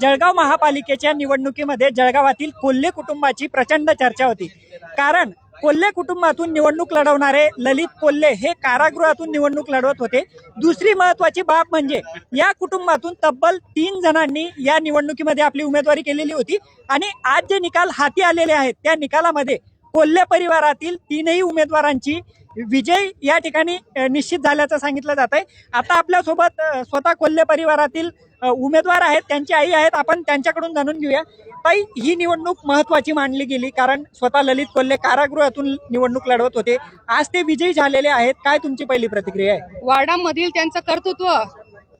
जळगाव महापालिकेच्या निवडणुकीमध्ये जळगावातील कोल्हे कुटुंबाची प्रचंड चर्चा होती. कारण कोल्हे कुटुंबातून निवडणूक लढवणारे ललित कोल्हे हे कारागृहातून निवडणूक लढवत होते. दुसरी महत्वाची बाब म्हणजे या कुटुंबातून तब्बल तीन जणांनी या निवडणुकीमध्ये आपली उमेदवारी केलेली होती. आणि आज जे निकाल हाती आलेले आहेत त्या निकालामध्ये कोल्हे परिवारातील तीनही उमेदवारांची विजय या ठिकाणी निश्चित झाल्याचं सांगितलं जात आहे आता आपल्यासोबत स्वतः कोल्हे परिवारातील उमेदवार आहेत त्यांची आई आहेत आपण त्यांच्याकडून जाणून घेऊया. ताई ही निवडणूक महत्वाची मानली गेली कारण स्वतः ललित कोल्हे कारागृहातून निवडणूक लढवत होते. आज ते विजयी झालेले आहेत. काय तुमची पहिली प्रतिक्रिया आहे? वार्डामधील त्यांचं कर्तृत्व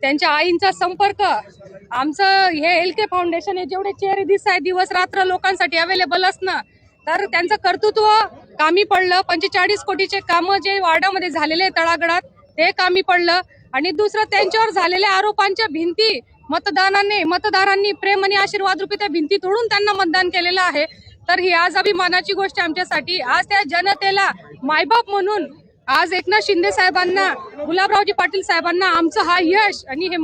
त्यांच्या आईंचा संपर्क आमचं हे एल के फाउंडेशन हे जेवढे चेहरे दिसत आहे दिवस रात्र लोकांसाठी अवेलेबल असणं तर त्यांचं कर्तृत्व कामी पडलं. पंचेचाळीस कोटीचे कामं जे वार्डामध्ये झालेले तळागडात ते कामी पडलं. आणि दुसरं त्यांच्यावर झालेल्या आरोपांच्या भिंती मतदानाने मतदारांनी प्रेम आणि आशीर्वाद रूपी त्या भिंती तोडून त्यांना मतदान केलेलं आहे. तर ही आज अभिमानाची गोष्ट आमच्यासाठी. आज त्या जनतेला मायबाप म्हणून आज एकनाथ शिंदे साहेबांना गुलाबरावजी पाटील साहेबांना आमचं हा यश आणि हे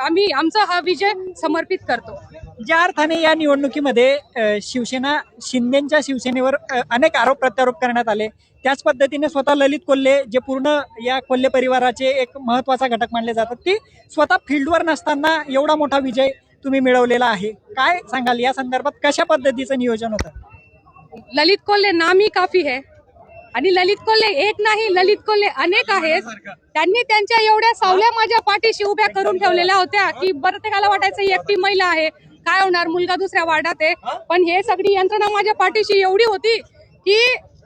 आम्ही आमचा हा विजय समर्पित करतो. ज्या अर्थाने या निवडणुकीमध्ये शिवसेना शिंदेच्या शिवसेनेवर अनेक आरोप प्रत्यारोप करण्यात आले. त्याच पद्धतीने स्वतः ललित कोल्हे जे पूर्ण या कोल्हे परिवाराचे एक महत्त्वाचा घटक मानले जातात ते स्वतः फील्डवर नसताना एवढा मोठा विजय तुम्ही मिळवलेला आहे. काय सांगाल? या संदर्भात कशा पद्धतीचं नियोजन होतं? ललित कोल्हे नामी काफी है. आणि ललित कोल्हे एक नाही ललित कोल्हे अनेक आहेत. त्यांनी त्यांच्या एवढ्या सावल्या माझ्या पाठीशी उभ्या करून ठेवलेल्या होत्या की प्रत्येकाला वाटायचं एकटी महिला आहे. काय होणार? मुलगा दुसऱ्या वार्डात आहे. पण हे सगळी यंत्रणा माझ्या पाठीशी एवढी होती की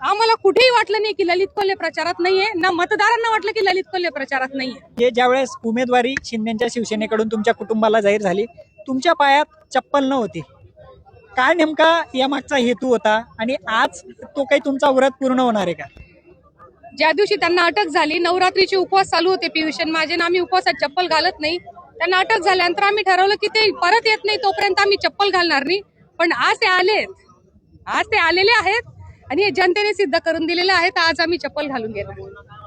आम्हाला कुठेही वाटलं नाही की ललित कोल्हे प्रचारात नाहीये. ना मतदारांना वाटलं की ललित कोल्हे प्रचारात नाहीये. हे ज्यावेळेस उमेदवारी शिंदेच्या शिवसेनेकडून तुमच्या कुटुंबाला जाहीर झाली तुमच्या पायात चप्पल नव्हती. काय नेमका या मागचा हेतू होता? आणि आज तो काही तुमचा व्रत पूर्ण होणार आहे का? ज्या दिवशी त्यांना अटक झाली नवरात्रीचे उपवास चालू होते पियुषण माझे ना आम्ही उपवासात चप्पल घालत नाही. त्यांना अटक झाल्यानंतर आम्ही ठरवलं की ते परत येत नाही तोपर्यंत आम्ही चप्पल घालणार नाही. पण आज ते आलेत आज ते आलेले आहेत आणि हे जनतेने सिद्ध करून दिलेले आहेत आज आम्ही चप्पल घालून घेणार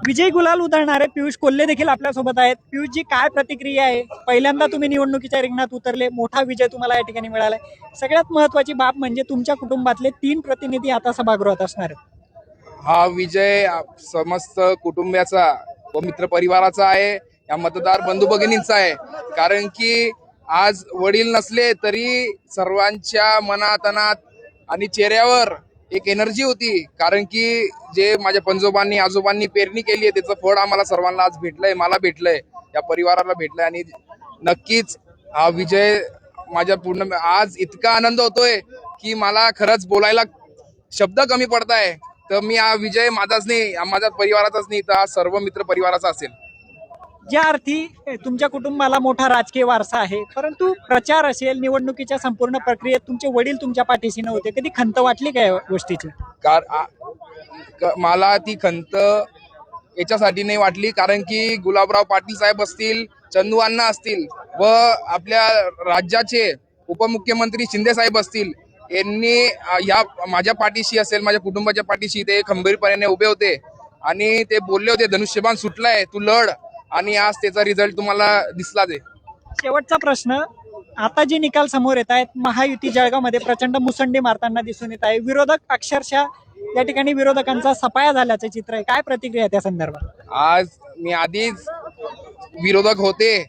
विजय गुलाल उधळणारे पियुष कोल्हे देखील आपल्यासोबत आहेत. पियुषजी काय प्रतिक्रिया आहे? पहिल्यांदा तुम्ही निवडणुकीच्या रिंगणात उतरले. मोठा विजय तुम्हाला या ठिकाणी मिळालाय. सगळ्यात महत्वाची बाब म्हणजे तुमच्या कुटुंबातले तीन प्रतिनिधी आता सभागृहात असणार आहेत. हा विजय समस्त कुटुंबाचा व मित्र परिवाराचा आहे. या मतदार बंधू भगिनींचा आहे. कारण की आज वडील नसले तरी सर्वांच्या मनातनात आणि चेहऱ्यावर एक एनर्जी होती. कारण की जे माझ्या पंजोबांनी आजोबांनी पेरणी केली आहे त्याचं फळ आम्हाला सर्वांना आज भेटलंय मला भेटलंय या परिवाराला भेटलंय. आणि नक्कीच हा विजय माझ्या पूर्ण आज इतका आनंद होतोय की मला खरंच बोलायला शब्द कमी पडताय. तर मी हा विजय माझाच नाही माझ्या परिवाराचाच नाही तर हा सर्व मित्र परिवाराचा असेल. ज्या अर्थी तुमच्या कुटुंबाला मोठा राजकीय वारसा आहे परंतु प्रचार असेल निवडणुकीच्या संपूर्ण प्रक्रियेत तुमचे वडील तुमच्या पाठीशी नव्हते कधी खंत वाटली काय गोष्टीची? मला ती खंत याच्यासाठी नाही वाटली कारण की गुलाबराव पाटील साहेब असतील चंदू अण्णा असतील व आपल्या राज्याचे उपमुख्यमंत्री शिंदे साहेब असतील यांनी या माझ्या पाठीशी असेल माझ्या कुटुंबाच्या पाठीशी ते खंबीरपणे उभे होते आणि ते बोलले होते धनुष्यबाण सुटलाय तू लढ. आणि आज त्याचा रिझल्ट तुम्हाला दिसलाच आहे. शेवटचा प्रश्न आता जे निकाल समोर येत आहेत महायुती जळगावमध्ये प्रचंड मुसंडी मारताना दिसून येत आहे. विरोधक अक्षरशः या ठिकाणी विरोधकांचा सफाया झाल्याचं चित्र आहे. काय प्रतिक्रिया त्या संदर्भात? आज मी आधीच विरोधक होते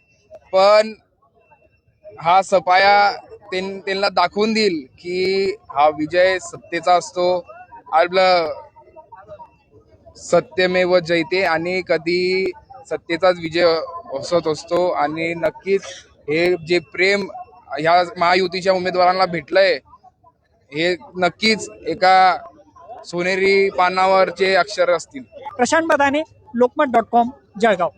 पण हा सफाया त्यां- त्यांना दाखवून देईल की हा विजय सत्तेचा असतो. आपलं सत्यमेव जयते आणि कधी सत्तेचाच विजय असत असतो आणि नक्कीच हे जे प्रेम ह्या महायुतीच्या उमेदवारांना भेटलंय हे नक्कीच एका सोनेरी पानावरचे अक्षर असतील. Prashant Badane Lokmat dot com Jalgaon.